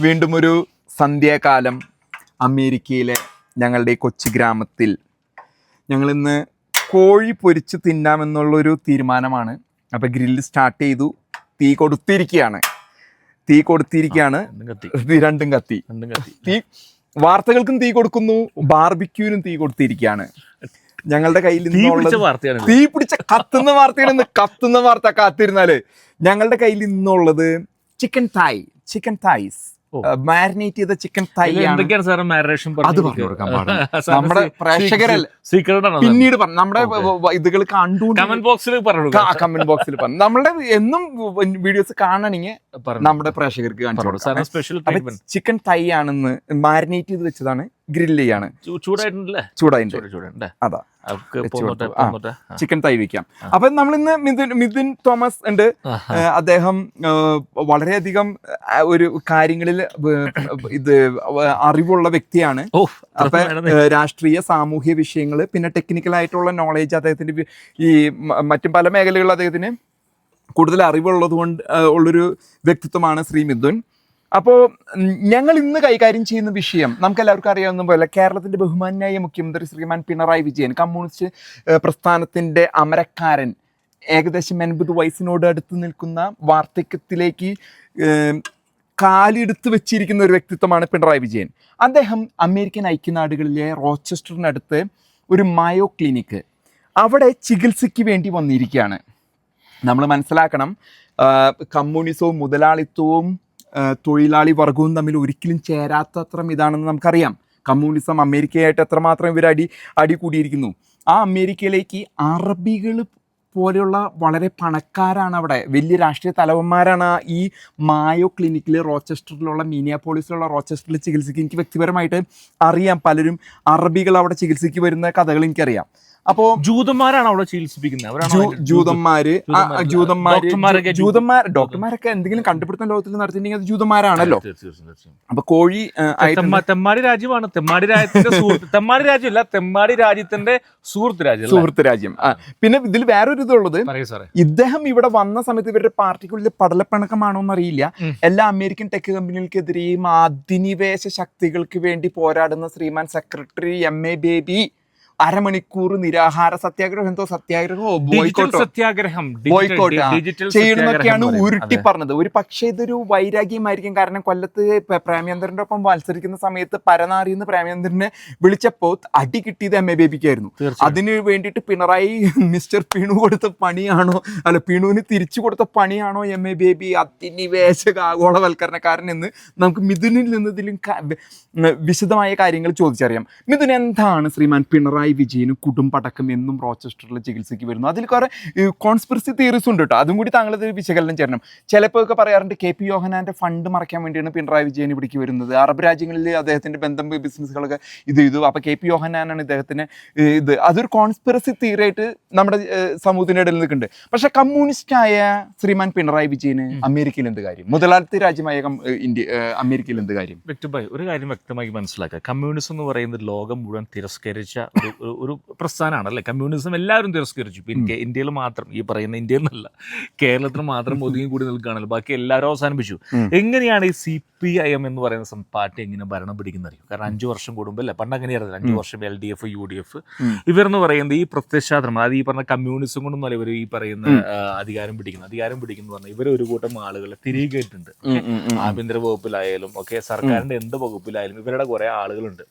വീണ്ടും ഒരു സന്ധ്യാകാലം അമേരിക്കയിലെ ഞങ്ങളുടെ ഈ കൊച്ചു ഗ്രാമത്തിൽ. ഞങ്ങളിന്ന് കോഴി പൊരിച്ച് തിന്നാമെന്നുള്ളൊരു തീരുമാനമാണ്. അപ്പോൾ ഗ്രില്ല് സ്റ്റാർട്ട് ചെയ്തു. തീ കൊടുത്തിരിക്കുകയാണ് തീ കൊടുത്തിരിക്കുകയാണ് രണ്ടും കത്തി. തീ വാർത്തകൾക്കും തീ കൊടുക്കുന്നു. ബാർബിക്യൂവിനും തീ കൊടുത്തിരിക്കുകയാണ് ഞങ്ങളുടെ കയ്യിൽ തീ പിടിച്ച തീ പിടിച്ച കത്തുന്ന വാർത്തയാണ് കത്തുന്ന വാർത്ത കാത്തിരുന്നാൽ. ഞങ്ങളുടെ കയ്യിൽ നിന്നുള്ളത് chicken thigh. Chicken thighs. Marinate ചെയ്ത ചിക്കൻ തൈ എന്തൊക്കെയാണ് സാർ മാരിനേഷൻ അത് പറഞ്ഞു കൊടുക്കാൻ പാടില്ല. നമ്മുടെ പ്രേക്ഷകരല്ല. സീക്രട്ട് ആണോ പിന്നീട് പറഞ്ഞു നമ്മുടെ ഇതുകൾ കണ്ടു കമന്റ് ബോക്സിൽ പറഞ്ഞു കമന്റ് ബോക്സിൽ പറഞ്ഞു നമ്മുടെ എന്നും വീഡിയോസ് കാണണമെങ്കിൽ നമ്മുടെ പ്രേക്ഷകർക്ക് കാണിച്ചു കൊടുക്കാം. ചിക്കൻ തൈ ആണെന്ന് മാരിനേറ്റ് ചെയ്ത് വെച്ചതാണ്. ഗ്രില്ല് ചെയ്യാണ് ചൂടായിട്ടുണ്ടല്ലേ? ചൂടായിട്ട് ചൂട് ചൂടുണ്ടേ അതാ. ചിക്കൻ തൈ വെക്കാം. അപ്പൊ നമ്മൾ ഇന്ന് മിഥുൻ മിഥുൻ തോമസ് ഉണ്ട്. അദ്ദേഹം വളരെയധികം ഒരു കാര്യങ്ങളിൽ ഇത് അറിവുള്ള വ്യക്തിയാണ്. അപ്പൊ രാഷ്ട്രീയ സാമൂഹ്യ വിഷയങ്ങൾ പിന്നെ ടെക്നിക്കൽ ആയിട്ടുള്ള നോളേജ് അദ്ദേഹത്തിന്റെ ഈ മറ്റു പല മേഖലകളിൽ അദ്ദേഹത്തിന് കൂടുതൽ അറിവുള്ളത് കൊണ്ട് ഉള്ളൊരു വ്യക്തിത്വമാണ് ശ്രീ മിഥുൻ. അപ്പോൾ ഞങ്ങൾ ഇന്ന് കൈകാര്യം ചെയ്യുന്ന വിഷയം നമുക്ക് എല്ലാവർക്കും അറിയാവുന്ന പോലെ കേരളത്തിന്റെ ബഹുമാന്യായ മുഖ്യമന്ത്രി ശ്രീമാൻ പിണറായി വിജയൻ കമ്മ്യൂണിസ്റ്റ് പ്രസ്ഥാനത്തിന്റെ അമരക്കാരൻ ഏകദേശം എൺപത് വയസ്സിനോട് അടുത്ത് നിൽക്കുന്ന വാർദ്ധക്യത്തിലേക്ക് കാലെടുത്ത് വെച്ചിരിക്കുന്ന ഒരു വ്യക്തിത്വമാണ് പിണറായി വിജയൻ. അദ്ദേഹം അമേരിക്കൻ ഐക്യനാടുകളിലെ റോച്ചസ്റ്ററിനടുത്ത് ഒരു മയോ ക്ലിനിക്ക് അവിടെ ചികിത്സയ്ക്ക് വേണ്ടി വന്നിരിക്കുകയാണ്. നമ്മൾ മനസ്സിലാക്കണം കമ്മ്യൂണിസവും മുതലാളിത്തവും തൊഴിലാളി വർഗവും തമ്മിൽ ഒരിക്കലും ചേരാത്തത്രം ഇതാണെന്ന് നമുക്കറിയാം. കമ്മ്യൂണിസം അമേരിക്കയായിട്ട് എത്രമാത്രം ഇവർ അടി അടി കൂടിയിരിക്കുന്നു. ആ അമേരിക്കയിലേക്ക് അറബികൾ പോലെയുള്ള വളരെ പണക്കാരാണ് അവിടെ. വലിയ രാഷ്ട്രീയ തലവന്മാരാണ് ഈ മായോ ക്ലിനിക്കിൽ റോച്ചസ്റ്ററിലുള്ള മീനിയാപോളിസിലുള്ള റോച്ചസ്റ്ററിൽ ചികിത്സയ്ക്ക് എനിക്ക് വ്യക്തിപരമായിട്ട് അറിയാം. പലരും അറബികൾ അവിടെ ചികിത്സയ്ക്ക് വരുന്ന കഥകൾ എനിക്കറിയാം. അപ്പോൾ ജൂതന്മാരാണ് അവിടെ ചികിത്സിപ്പിക്കുന്നത്. ജൂതന്മാര് ജൂതന്മാര്. ജൂതന്മാർ ഡോക്ടർമാരൊക്കെ എന്തെങ്കിലും കണ്ടുപിടുത്തം ലോകത്തിൽ നടത്തിയിട്ടുണ്ടെങ്കിൽ അത് ജൂതന്മാരാണല്ലോ. അപ്പൊ കോഴി തെമ്മാടി രാജ്യമാണ്. തെമ്മാടി രാജ്യത്തിന്റെ സുഹൃത്ത് തെമ്മാടി രാജ്യമല്ല തെമ്മാടി രാജ്യത്തിന്റെ സുഹൃത്ത് രാജ്യം? സുഹൃത്ത് രാജ്യം. പിന്നെ ഇതിൽ വേറൊരു ഇതുള്ളത് ഇദ്ദേഹം ഇവിടെ വന്ന സമയത്ത് ഇവരുടെ പാർട്ടിക്കുള്ളിൽ പടലപ്പിണക്കമാണോ എന്നറിയില്ല അറിയില്ല എല്ലാ അമേരിക്കൻ ടെക് കമ്പനികൾക്കെതിരെയും അധിനിവേശ ശക്തികൾക്ക് വേണ്ടി പോരാടുന്ന ശ്രീമാൻ സെക്രട്ടറി എം എ ബേബി അരമണിക്കൂർ നിരാഹാര സത്യാഗ്രഹം. എന്തോ സത്യാഗ്രഹമോ ബോയ്ക്കോട്ടോ സത്യാഗ്രഹം. ബോയ്ക്കോട്ട്. ചെയ്യണമെന്നൊക്കെയാണ്. ഉരുട്ടി. പറഞ്ഞത്. ഒരു പക്ഷേ ഇതൊരു വൈരാഗ്യമായിരിക്കും. കാരണം കൊല്ലത്ത് പ്രേമചന്ദ്രന്റെ ഒപ്പം മത്സരിക്കുന്ന സമയത്ത് പരനാറി എന്ന് പ്രേമചന്ദ്രനെ വിളിച്ചപ്പോൾ അടി കിട്ടിയത് എം എ ബേബിക്കായിരുന്നു. അതിന് വേണ്ടിയിട്ട് പിണറായി മിസ്റ്റർ പിണു കൊടുത്ത പണിയാണോ? അല്ല പിണുവിന് തിരിച്ചു കൊടുത്ത പണിയാണോ എം എ ബേബി? അധിനിവേശക ആഗോളവൽക്കരണക്കാരൻ എന്ന് നമുക്ക് മിഥുനിൽ നിന്ന് ഇതിലും ക- വി- ഉം, വിശദമായ കാര്യങ്ങൾ ചോദിച്ചറിയാം. മിഥുൻ എന്താണ് ശ്രീമാൻ പിണറായി വിജയന് കുടുംബടക്കം എന്നും റോച്ചസ്റ്ററിൽ ചികിത്സയ്ക്ക് വരുന്നു. അതിൽ കുറേ കോൺസ്പിറസി തിയറീസ് ഉണ്ട് കേട്ടോ അതും കൂടി താങ്കളത് വിശകലനം ചെയ്യണം ചിലപ്പോൾ ഒക്കെ പറയാറുണ്ട് കെ പി യോഹനാന്റെ ഫണ്ട് മറയ്ക്കാൻ വേണ്ടിയാണ് പിണറായി വിജയൻ ഇവിടേക്ക് വരുന്നത്. അറബ് രാജ്യങ്ങളിൽ അദ്ദേഹത്തിന്റെ ബന്ധം ബിസിനസ്സുകളൊക്കെ ഇത് ചെയ്തു അപ്പോൾ കെ പി യോഹനാനാണ് ഇദ്ദേഹത്തിന് ഇത്. അതൊരു കോൺസ്പിറസി തിയറി ആയിട്ട് നമ്മുടെ സമൂഹത്തിന്റെ ഇടയിൽ നിൽക്കുന്നുണ്ട്. പക്ഷേ കമ്മ്യൂണിസ്റ്റ് ആയ ശ്രീമാൻ പിണറായി വിജയന് അമേരിക്കയിൽ എന്ത് കാര്യം? മുതലാളിത്ത രാജ്യമായ ഇന്ത്യ അമേരിക്കയിൽ എന്ത് കാര്യം? വ്യക്തമായി ഒരു കാര്യം വ്യക്തമായി മനസ്സിലാക്കുക. കമ്മ്യൂണിസം എന്ന് പറയുന്നത് ലോകം മുഴുവൻ തിരസ്കരിച്ച ഒരു- ഒരു- പ്രസ്ഥാനമാണല്ലേ പ്രസ്ഥാനമാണ് അല്ലേ? കമ്മ്യൂണിസം എല്ലാവരും തിരസ്കരിച്ചു. പിന്നെ ഇന്ത്യയിൽ മാത്രം ഈ പറയുന്ന ഇന്ത്യയിൽ നിന്നല്ല കേരളത്തിൽ മാത്രം ഒതുങ്ങി കൂടി നിൽക്കുകയാണല്ലോ. ബാക്കി എല്ലാവരും അവസാനിപ്പിച്ചു. എങ്ങനെയാണ് ഈ സി പി ഐ എം എന്ന് പറയുന്ന പാർട്ടി എങ്ങനെ ഭരണം പിടിക്കുന്ന അറിയും കാരണം അഞ്ചു വർഷം കൂടുമ്പോൾ അല്ലേ? പണ്ട് അങ്ങനെയായിരുന്നു അഞ്ചു വർഷം L D F U D F. ഇവരെന്ന് പറയുന്നത് ഈ പ്രത്യക്ഷാത്രം അതായത് ഈ പറഞ്ഞ കമ്മ്യൂണിസം കൊണ്ടൊന്നും ഇവർ ഈ പറയുന്ന അധികാരം പിടിക്കുന്നത്. അധികാരം പിടിക്കുന്നു പറഞ്ഞാൽ ഇവർ ഒരു കൂട്ടം ആളുകളെ തിരികെ കേട്ടിട്ടുണ്ട് ആഭ്യന്തര വകുപ്പിലായാലും ഒക്കെ സർക്കാരിന്റെ എന്ത് വകുപ്പിലായാലും ഇവരുടെ കുറെ ആളുകളുണ്ട്.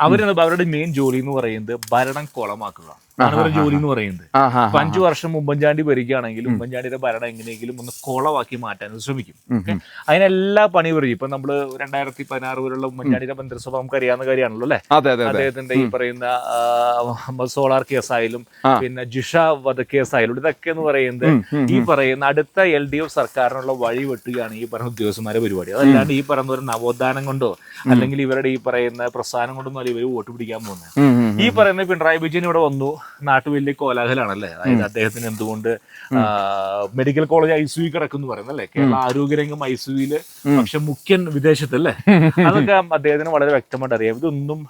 അവരാണ് അവരുടെ മെയിൻ ജോലി എന്ന് പറയുന്നത് ഭരണം കൊളമാക്കുക. അതാണ് ജോലി എന്ന് പറയുന്നത്. ഇപ്പൊ അഞ്ചു വർഷം ഉമ്മൻചാണ്ടി ഭരിക്കുകയാണെങ്കിൽ ഉമ്മൻചാണ്ടിയുടെ ഭരണം എങ്ങനെയെങ്കിലും ഒന്ന് കൊളവാക്കി മാറ്റാൻ ശ്രമിക്കും? അതിനെല്ലാ പണി പറയും ഇപ്പൊ നമ്മൾ രണ്ടായിരത്തി പതിനാറ് വരെയുള്ള ഉമ്മൻചാണ്ടിയുടെ മന്ത്രിസഭ നമുക്ക് അറിയാവുന്ന കാര്യമാണല്ലോ അല്ലെ? അദ്ദേഹത്തിന്റെ ഈ പറയുന്ന സോളാർ കേസായാലും. പിന്നെ ജിഷ വധക്കേസായാലും ഇതൊക്കെ എന്ന് പറയുന്നത് ഈ പറയുന്ന അടുത്ത എൽ ഡി എഫ് സർക്കാരിനുള്ള വഴി വെട്ടുകയാണ് ഈ പറഞ്ഞ ഉദ്യോഗസ്ഥന്മാരെ പരിപാടി. അതല്ലാണ്ട് ഈ പറയുന്ന ഒരു നവോത്ഥാനം കൊണ്ടോ അല്ലെങ്കിൽ ഇവരുടെ ഈ പറയുന്ന പ്രസ്ഥാനം കൊണ്ടൊന്നും അല്ല ഇവർ വോട്ട് പിടിക്കാൻ പോകുന്നത്. ഈ പറയുന്ന പിണറായി വിജയൻ ഇവിടെ വന്നു. നാട്ടു വലിയ കോലാഹലാണല്ലേ അതായത് അദ്ദേഹത്തിന് എന്തുകൊണ്ട് മെഡിക്കൽ കോളേജ് ഐ സി കിടക്കുന്നു പറയുന്നത് അല്ലേ? കേരള ആരോഗ്യരംഗം ഐ സിയുയിൽ പക്ഷെ മുഖ്യൻ വിദേശത്തല്ലേ? അതൊക്കെ അദ്ദേഹത്തിന് വളരെ വ്യക്തമായിട്ട് അറിയാം. ഇതൊന്നും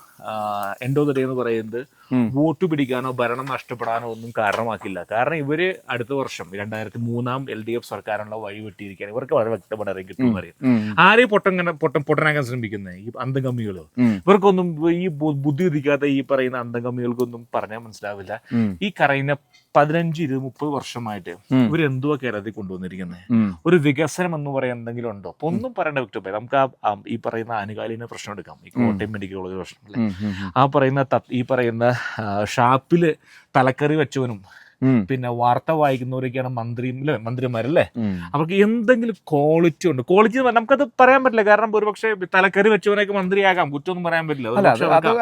എൻഡോ എന്ന് പറയുന്നത്. വോട്ട് പിടിക്കാനോ ഭരണം നഷ്ടപ്പെടാനോ ഒന്നും കാരണമാക്കില്ല. കാരണം ഇവർ അടുത്ത വർഷം രണ്ടായിരത്തി മൂന്നാം എൽ ഡി എഫ് സർക്കാരിനുള്ള വഴി വെട്ടിയിരിക്കാൻ ഇവർക്ക് വളരെ വ്യക്തമായിട്ട് അറിയാൻ കിട്ടും അറിയാം. ആരെയും പൊട്ടൻ പൊട്ടനാക്കാൻ ശ്രമിക്കുന്നത് ഈ അന്തംകമ്മികൾ ഇവർക്കൊന്നും ഈ ബുദ്ധി ഉദിക്കാത്ത ഈ പറയുന്ന അന്തംഗമികൾക്കൊന്നും പറഞ്ഞാൽ മനസ്സിലാവില്ല. ഈ കറയുന്ന പതിനഞ്ച് ഇരുപത് മുപ്പത് വർഷമായിട്ട് ഇവർ എന്തുവാ കേരളത്തിൽ കൊണ്ടുവന്നിരിക്കുന്നത് ഒരു വികസനം എന്ന് പറയാൻ എന്തെങ്കിലും ഉണ്ടോ? അപ്പൊ ഒന്നും പറയേണ്ട വ്യക്തി നമുക്ക് ആ ഈ പറയുന്ന ആനുകാലിക പ്രശ്നം എടുക്കാം. ഈ കോട്ടയം മെഡിക്കൽ കോളേജ് പ്രശ്നം. ആ പറയുന്ന ഈ പറയുന്ന ഷാപ്പിൽ തലക്കറി വെച്ചവനും. പിന്നെ വാർത്ത വായിക്കുന്നവരൊക്കെയാണ് മന്ത്രിയും അല്ലേ മന്ത്രിമാരല്ലേ. അവർക്ക് എന്തെങ്കിലും ക്വാളിറ്റി ഉണ്ട്. ക്വാളിറ്റി എന്ന് പറഞ്ഞാൽ നമുക്കത് പറയാൻ പറ്റില്ല. കാരണം ഒരുപക്ഷെ തലക്കറി വെച്ചവനൊക്കെ മന്ത്രിയാകാം. കുറ്റമൊന്നും പറയാൻ പറ്റില്ല.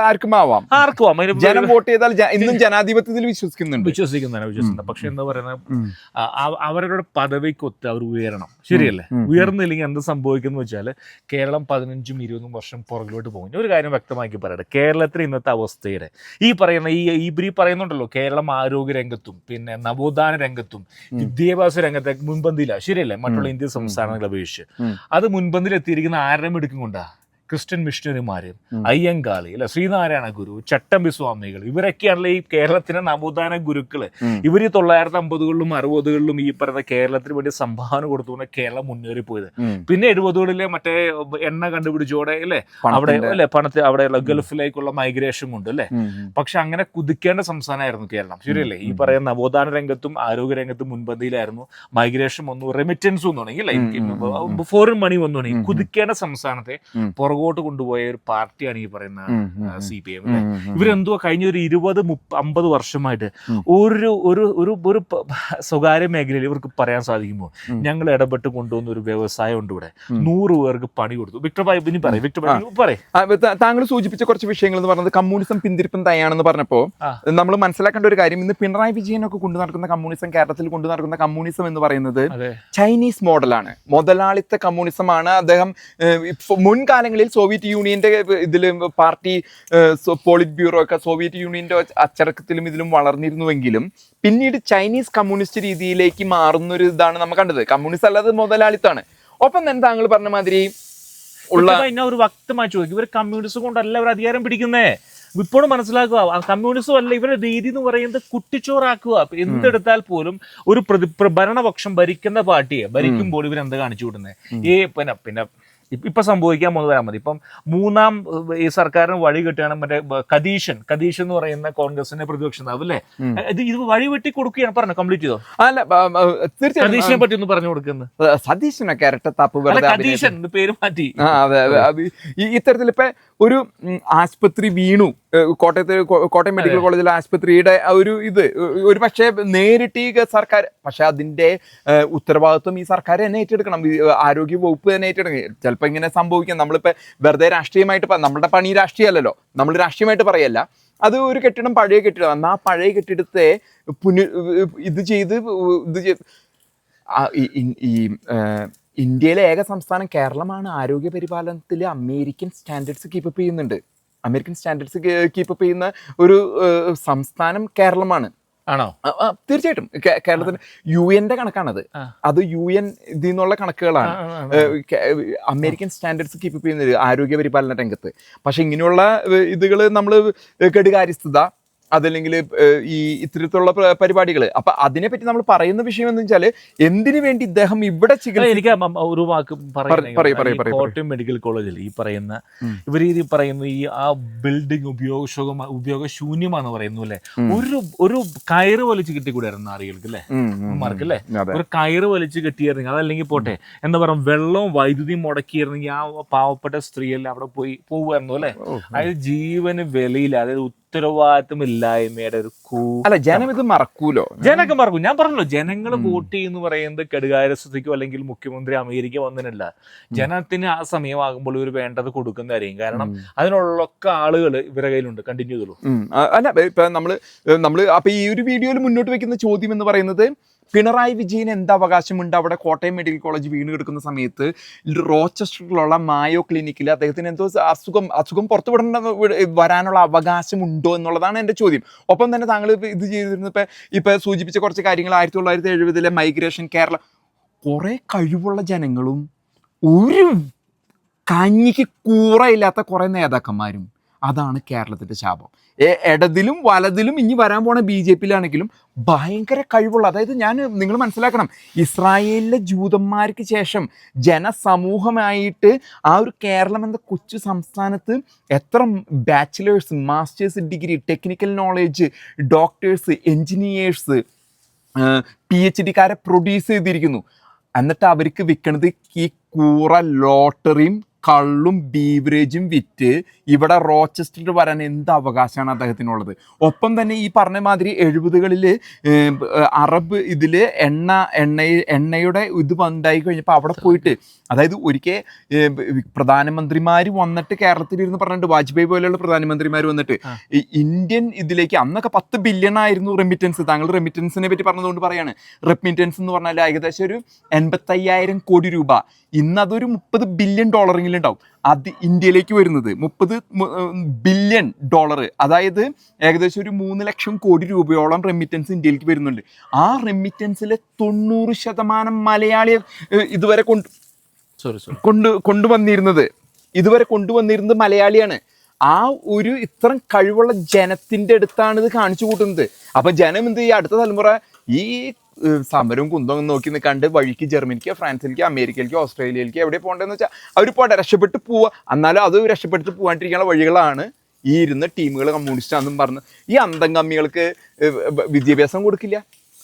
ആർക്കും ആവാം. ആർക്കും ജനം വോട്ട് ചെയ്താൽ ഇന്നും ജനാധിപത്യത്തിൽ വിശ്വസിക്കുന്നുണ്ട്. വിശ്വസിക്കുന്നതാണ് വിശ്വസിക്കുന്നത് പക്ഷെ എന്താ പറയുന്നത് അവരുടെ പദവിക്കൊത്ത് അവർ ഉയരണം. ശരിയല്ലേ. ഉയർന്നില്ലെങ്കിൽ എന്ത് സംഭവിക്കുന്നു വെച്ചാൽ കേരളം പതിനഞ്ചും ഇരുപതും വർഷം പുറകിലോട്ട് പോകും. ഒരു കാര്യം വ്യക്തമാക്കി പറയട്ടെ. കേരളത്തിലെ ഇന്നത്തെ അവസ്ഥയുടെ ഈ പറയുന്ന ഈ ഈ പറയുന്നുണ്ടല്ലോ കേരളം ആരോഗ്യ രംഗത്തും പിന്നെ നവോത്ഥാന രംഗത്തും വിദ്യാഭ്യാസ രംഗത്തെ മുൻപന്തിയിലാണ് ശരിയല്ലേ? മറ്റുള്ള ഇന്ത്യൻ സംസ്ഥാനങ്ങളെ അപേക്ഷിച്ച്. അത് മുൻപന്തിയിൽ എത്തിയിരിക്കുന്ന ആരുടെ ക്രിസ്ത്യൻ മിഷണറിമാരും അയ്യങ്കാളി അല്ലെ ശ്രീനാരായണ ഗുരു ചട്ടമ്പി സ്വാമികൾ ഇവരൊക്കെയാണല്ലോ ഈ കേരളത്തിന്റെ നവോത്ഥാന ഗുരുക്കൾ. ഇവർ ഈ തൊള്ളായിരത്തി അമ്പതുകളിലും അറുപതുകളിലും ഈ പറയുന്ന കേരളത്തിന് വേണ്ടി സംഭാവന കൊടുത്തുകൊണ്ട് കേരളം മുന്നേറിപ്പോയത്. പോയത് പിന്നെ എഴുപതുകളിലെ മറ്റേ എണ്ണ കണ്ടുപിടിച്ചോടെ അല്ലേ? അവിടെ അല്ലെ പണത്തിൽ അവിടെയുള്ള ഗൾഫിലേക്കുള്ള മൈഗ്രേഷൻ കൊണ്ട് അല്ലേ. പക്ഷെ അങ്ങനെ കുതിക്കേണ്ട സംസ്ഥാനമായിരുന്നു കേരളം. ശരിയല്ലേ? ഈ പറയുന്ന നവോത്ഥാന രംഗത്തും ആരോഗ്യ രംഗത്തും മുൻപന്തിയിലായിരുന്നു. മൈഗ്രേഷൻ വന്നു റെമിറ്റൻസ് വന്നു തുടങ്ങി ഫോറിൻ മണി വന്നു തുടങ്ങി. കുതിക്കേണ്ട സംസ്ഥാനത്തെ ഉം. പുറകോട്ട് കൊണ്ടുപോയ ഒരു പാർട്ടിയാണ് ഈ പറയുന്ന. C P M. ഇവരെന്തോ കഴിഞ്ഞ ഒരു ഇരുപത് അമ്പത് വർഷമായിട്ട് ഒരു ഒരു ഒരു ഒരു സ്വകാര്യ മേഖലയിൽ ഇവർക്ക് പറയാൻ സാധിക്കുമോ ഞങ്ങൾ ഇടപെട്ട് കൊണ്ടുവന്ന ഒരു വ്യവസായം ഉണ്ട് ഇവിടെ. നൂറ് പേർക്ക് പണി കൊടുത്തു. വിക്ടർ ഭായ് ഇനി പറയും വിക്ടർ ഭായ് പറയും. താങ്കൾ സൂചിപ്പിച്ച കുറച്ച് വിഷയങ്ങൾ എന്ന് പറഞ്ഞത് കമ്മ്യൂണിസം പിന്തിരിപ്പം തയ്യാണെന്ന് പറഞ്ഞപ്പോ നമ്മൾ മനസ്സിലാക്കേണ്ട ഒരു കാര്യം ഇന്ന് പിണറായി വിജയനൊക്കെ കൊണ്ടു നടക്കുന്ന കമ്മ്യൂണിസം കേരളത്തിൽ കൊണ്ടു നടക്കുന്ന കമ്മ്യൂണിസം എന്ന് പറയുന്നത് ചൈനീസ് മോഡലാണ്. മുതലാളിത്ത കമ്മ്യൂണിസമാണ്. അദ്ദേഹം ഏഹ്, സോവിയറ്റ് യൂണിയന്റെ ഇതിൽ പാർട്ടി പോളിറ്റ് ബ്യൂറോ ഒക്കെ സോവിയറ്റ് യൂണിയന്റെ അച്ചടക്കത്തിലും ഇതിലും വളർന്നിരുന്നുവെങ്കിലും പിന്നീട് ചൈനീസ് കമ്മ്യൂണിസ്റ്റ് രീതിയിലേക്ക് മാറുന്ന ഒരു ഇതാണ് നമ്മൾ കണ്ടത്. കമ്മ്യൂണിസ്റ്റ് അല്ലാതെ മുതലാളിത്താണ് ഒപ്പം തന്നെ താങ്കൾ പറഞ്ഞ മാതിരി ഉള്ള ഒരു വ്യക്തമായി ചോദിക്കും ഇവർ കമ്മ്യൂണിസ്റ്റ് കൊണ്ടല്ല ഇവർ അധികാരം പിടിക്കുന്നേ? ഇപ്പോഴും മനസ്സിലാക്കുക കമ്മ്യൂണിസം അല്ല ഇവരുടെ രീതി എന്ന് പറയുന്നത് കുട്ടിച്ചോറാക്കുക. എന്തെടുത്താൽ പോലും ഒരു പ്രതി ഭരണപക്ഷം ഭരിക്കുന്ന പാർട്ടിയെ ഭരിക്കുമ്പോൾ ഇവർ എന്താ കാണിച്ചു വിടുന്നത് ഈ പിന്നെ പിന്നെ ഇപ്പ- സംഭവിക്കാൻ പോകുന്നത് വരാൻ മതി. ഇപ്പം മൂന്നാം ഈ സർക്കാരിന് വഴി കിട്ടുകയാണ് മറ്റേ കദീഷൻ കതീഷൻ എന്ന് പറയുന്ന കോൺഗ്രസിന്റെ പ്രതിപക്ഷ നേതാവ് അല്ലേ? ഇത് ഇത് വഴി വെട്ടി കൊടുക്കുകയാണ്. പറഞ്ഞു കംപ്ലീറ്റ് ചെയ്തോ? അല്ല തീർച്ചയായും കതീഷിനെ പറ്റി ഒന്ന് പറഞ്ഞു കൊടുക്കുന്നത് സതീഷിനൊക്കെ ഇരട്ടത്താപ്പ് കദീഷൻ പേര് മാറ്റി. ഇത്തരത്തിൽ ഇപ്പൊ ഒരു ആശുപത്രി ആസ്പത്രി വീണു. കോട്ടയത്ത് കോട്ടയം മെഡിക്കൽ കോളേജിലെ ആസ്പത്രിയുടെ ഒരു ഇത്. ഒരു പക്ഷേ നേരിട്ട് ഈ സർക്കാർ പക്ഷെ അതിന്റെ ഉത്തരവാദിത്വം ഈ സർക്കാർ തന്നെ ഏറ്റെടുക്കണം. ആരോഗ്യ വകുപ്പ് തന്നെ ഏറ്റെടുക്കണം. ചിലപ്പോൾ ഇങ്ങനെ സംഭവിക്കാം. നമ്മളിപ്പോ വെറുതെ രാഷ്ട്രീയമായിട്ട് നമ്മുടെ പണി രാഷ്ട്രീയമല്ലല്ലോ. നമ്മൾ രാഷ്ട്രീയമായിട്ട് പറയല്ല. അത് ഒരു കെട്ടിടം പഴയ കെട്ടിടം. എന്നാൽ ആ പഴയ കെട്ടിടത്തെ പുന ഇത് ചെയ്ത് ഇത് ചെയ്ത് ഈ- ഇന്ത്യയിലെ ഏക സംസ്ഥാനം കേരളമാണ്. ആരോഗ്യ പരിപാലനത്തിൽ അമേരിക്കൻ സ്റ്റാൻഡേർഡ്സ് കീപ്പപ്പ് ചെയ്യുന്നുണ്ട്. അമേരിക്കൻ സ്റ്റാൻഡേർഡ്സ് കീപ്പപ്പ് ചെയ്യുന്ന ഒരു സംസ്ഥാനം കേരളമാണ്. ആണോ? തീർച്ചയായിട്ടും. കേരളത്തിന്റെ കേരളത്തിന് യു എന്റെ കണക്കാണത് അത് യു എൻ ഇതിൽ നിന്നുള്ള കണക്കുകളാണ്. അമേരിക്കൻ സ്റ്റാൻഡേർഡ്സ് കീപ്പ് ചെയ്യുന്നത് ആരോഗ്യ പരിപാലന രംഗത്ത്. പക്ഷെ ഇങ്ങനെയുള്ള ഇതുകൾ നമ്മൾ കെടുകാര്യസ്ഥത അതല്ലെങ്കിൽ ഈ ഇത്തരത്തിലുള്ള പരിപാടികൾ അപ്പൊ അതിനെപ്പറ്റി നമ്മൾ പറയുന്ന വിഷയം എന്ന് വെച്ചാൽ എന്തിനു വേണ്ടി ഇദ്ദേഹം ഇവിടെ ചികിത്സ എനിക്ക് ഒരു വാക്ക് പറയ്, പറയ്, പറയ്, പറയ്. കോട്ടയം മെഡിക്കൽ കോളേജിൽ ഈ പറയുന്ന. ഇവർ ഈ പറയുന്ന ഈ ആ ബിൽഡിംഗ് ഉപയോഗ ഉപയോഗശൂന്യമാണെന്ന് പറയുന്നു അല്ലെ? ഒരു ഒരു കയറ് വലിച്ചു കിട്ടിക്കൂടായിരുന്നു ആറുകൾക്ക് അല്ലെ? മാർക്ക് അല്ലെ? ഒരു കയറ് വലിച്ചു കെട്ടിയിരുന്നെങ്കിൽ അതല്ലെങ്കിൽ പോട്ടെ എന്താ പറയുക വെള്ളവും വൈദ്യുതിയും മുടക്കിയിരുന്നെങ്കിൽ ആ പാവപ്പെട്ട സ്ത്രീയല്ലേ അവിടെ പോയി പോകുമായിരുന്നു അല്ലെ? അതായത് ജീവന് വിലയില്ല അതായത് ഉത്തരവാദിത്വം ഇല്ലായ്മയുടെ ഒരു കൂ അല്ല ജനം ഇത് മറക്കൂലോ? ജനൊക്കെ മറക്കും. ഞാൻ പറഞ്ഞല്ലോ ജനങ്ങൾ വോട്ട് ചെയ്യുന്ന പറയുന്നത് കെടുകാര്യസ്ഥതയ്ക്കോ അല്ലെങ്കിൽ മുഖ്യമന്ത്രി അമേരിക്ക വന്നിട്ടില്ല ജനത്തിന് ആ സമയമാകുമ്പോൾ ഇവർ വേണ്ടത് കൊടുക്കുന്ന കാര്യം. കാരണം അതിനുള്ളൊക്കെ ആളുകൾ ഇവരുടെ കയ്യിലുണ്ട്. കണ്ടിന്യൂ ചെയ്തോളൂ. അല്ല ഇപ്പൊ നമ്മൾ നമ്മൾ അപ്പൊ ഈ ഒരു വീഡിയോയിൽ മുന്നോട്ട് വെക്കുന്ന ചോദ്യം എന്ന് പറയുന്നത് പിണറായി വിജയന് എന്ത് അവകാശമുണ്ട്? അവിടെ കോട്ടയം മെഡിക്കൽ കോളേജ് വീണ് കിടക്കുന്ന സമയത്ത് റോച്ചസ്റ്ററിലുള്ള മായോ ക്ലിനിക്കിൽ അദ്ദേഹത്തിന് എന്തോ അസുഖം അസുഖം പുറത്തു വിടേണ്ട വരാനുള്ള അവകാശമുണ്ടോ എന്നുള്ളതാണ് എന്റെ ചോദ്യം. ഒപ്പം തന്നെ താങ്കൾ ഇത് ചെയ്തിരുന്ന ഇപ്പം ഇപ്പൊ സൂചിപ്പിച്ച കുറച്ച് കാര്യങ്ങൾ ആയിരത്തി തൊള്ളായിരത്തി എഴുപതിലെ മൈഗ്രേഷൻ കേരള കുറേ കഴിവുള്ള ജനങ്ങളും ഒരു കഞ്ഞിക്ക് കൂറയില്ലാത്ത കുറേ നേതാക്കന്മാരും അതാണ് കേരളത്തിന്റെ ശാപം. ഏ ഇടതിലും വലതിലും ഇനി വരാൻ പോണ ബി ജെ പിയിലാണെങ്കിലും ഭയങ്കര കഴിവുള്ള അതായത് ഞാൻ നിങ്ങൾ മനസ്സിലാക്കണം ഇസ്രായേലിലെ ജൂതന്മാർക്ക് ശേഷം ജനസമൂഹമായിട്ട് ആ ഒരു കേരളം എന്ന കൊച്ചു സംസ്ഥാനത്ത് എത്ര bachelors masters degree technical knowledge doctors engineers P H ഡിക്കാരെ produce ചെയ്തിരിക്കുന്നു. എന്നിട്ട് അവർക്ക് വിൽക്കണത് ഈ കൂറ ലോട്ടറിയും കള്ളും ബീവറേജും വിറ്റ് ഇവിടെ റോച്ചസ്റ്ററിൽ വരാൻ എന്ത് അവകാശമാണ് അദ്ദേഹത്തിനുള്ളത്? ഒപ്പം തന്നെ ഈ പറഞ്ഞ മാതിരി എഴുപതുകളിൽ അറബ് ഇതിൽ എണ്ണ എണ്ണ എണ്ണയുടെ ഇത് ഉണ്ടായി കഴിഞ്ഞപ്പോൾ അവിടെ പോയിട്ട് അതായത് ഒരിക്കൽ പ്രധാനമന്ത്രിമാർ വന്നിട്ട് കേരളത്തിൽ ഇരുന്ന് പറഞ്ഞിട്ട് വാജ്പേയി പോലെയുള്ള പ്രധാനമന്ത്രിമാർ വന്നിട്ട് ഇന്ത്യൻ ഇതിലേക്ക് അന്നൊക്കെ പത്ത് ബില്യൺ ആയിരുന്നു റെമിറ്റൻസ് താങ്കൾ റെമിറ്റൻസിനെ പറ്റി പറഞ്ഞതുകൊണ്ട് പറയാണ്. റെമിറ്റൻസ് എന്ന് പറഞ്ഞാൽ ഏകദേശം ഒരു എൺപത്തയ്യായിരം കോടി രൂപ. ഇന്ന് അതൊരു മുപ്പത് ബില്യൺ ഡോളറെങ്കിലും ഉണ്ടാവും അത് ഇന്ത്യയിലേക്ക് വരുന്നത് മുപ്പത് ബില്യൺ ഡോളർ അതായത് ഏകദേശം ഒരു മൂന്ന് ലക്ഷം കോടി രൂപയോളം റെമിറ്റൻസ് ഇന്ത്യയിലേക്ക് വരുന്നുണ്ട്. ആ റെമിറ്റൻസിലെ തൊണ്ണൂറ് ശതമാനം മലയാളി ഇതുവരെ കൊണ്ട് സോറി സോറി കൊണ്ട് കൊണ്ടുവന്നിരുന്നത്. ഇതുവരെ കൊണ്ടുവന്നിരുന്നത് മലയാളിയാണ്. ആ ഒരു ഇത്രയും കഴിവുള്ള ജനത്തിന്റെ അടുത്താണ് ഇത് കാണിച്ചു കൂട്ടുന്നത്. അപ്പം ജനം എന്ത് ചെയ്യുക? അടുത്ത തലമുറ ഈ സമരവും കുന്തവും നോക്കി നിൽക്കാണ്ട് വഴിക്ക് ജർമ്മനിക്ക് ഫ്രാൻസിലേക്ക് അമേരിക്കയിലേക്ക് ഓസ്ട്രേലിയയിലേക്ക് എവിടെ പോകേണ്ടതെന്ന് വെച്ചാൽ അവർ പോട്ടെ രക്ഷപ്പെട്ട് പോവുക എന്നാലും അത് രക്ഷപ്പെട്ട് പോകാണ്ടിരിക്കാനുള്ള വഴികളാണ് ഈ ഇരുന്ന ടീമുകൾ കമ്മ്യൂണിസ്റ്റ് ആണെന്നും പറഞ്ഞ്. ഈ അന്തം കമ്മികൾക്ക് വിദ്യാഭ്യാസം കൊടുക്കില്ല.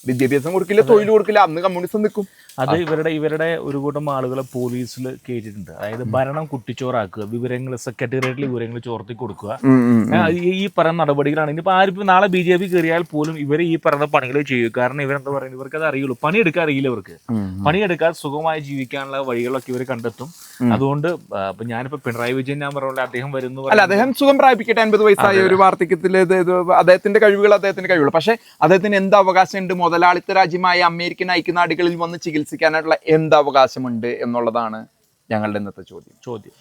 വിദ്യാഭ്യാസം കൊടുക്കില്ല തൊഴിൽ കൊടുക്കില്ല അന്ന് കമ്മ്യൂണിസം നിൽക്കും. അത് ഇവരുടെ ഇവരുടെ ഒരു കൂട്ടം ആളുകളെ പോലീസിൽ കയറ്റിയിട്ടുണ്ട് അതായത് ഭരണം കുട്ടിച്ചോറാക്കുക വിവരങ്ങൾ സെക്രട്ടേറിയറ്റിൽ വിവരങ്ങൾ ചോർത്തി കൊടുക്കുക. ഈ- പറയുന്ന നടപടികളാണ്. ഇനിയിപ്പോൾ ആരും നാളെ ബി ജെ പി കയറിയാൽ പോലും ഇവർ ഈ പറയുന്ന പണികൾ ചെയ്യും. കാരണം ഇവരെന്താ പറയുന്നത്? ഇവർക്ക് അത് അറിയുള്ളൂ. പണിയെടുക്കാൻ അറിയില്ല ഇവർക്ക്. പണിയെടുക്കാൻ സുഖമായി ജീവിക്കാനുള്ള വഴികളൊക്കെ ഇവർ കണ്ടെത്തും. അതുകൊണ്ട് ഞാനിപ്പോ പിണറായി വിജയൻ ഞാൻ പറഞ്ഞ അദ്ദേഹം വരുന്നു അല്ല അദ്ദേഹം സുഖം പ്രാപിക്കട്ടെ അൻപത് വയസ്സായ ഒരു വാർദ്ധക്യത്തിൽ അദ്ദേഹത്തിന്റെ കഴിവുകൾ അദ്ദേഹത്തിന്റെ കഴിവുകൾ പക്ഷേ അദ്ദേഹത്തിന് എന്ത് അവകാശമുണ്ട്? മുതലാളിത്ത രാജ്യമായ അമേരിക്കൻ ഐക്യനാടുകളിൽ വന്ന് ചികിത്സിക്കാനായിട്ടുള്ള എന്ത് അവകാശമുണ്ട് എന്നുള്ളതാണ് ഞങ്ങളുടെ ഇന്നത്തെ ചോദ്യം. ചോദ്യം.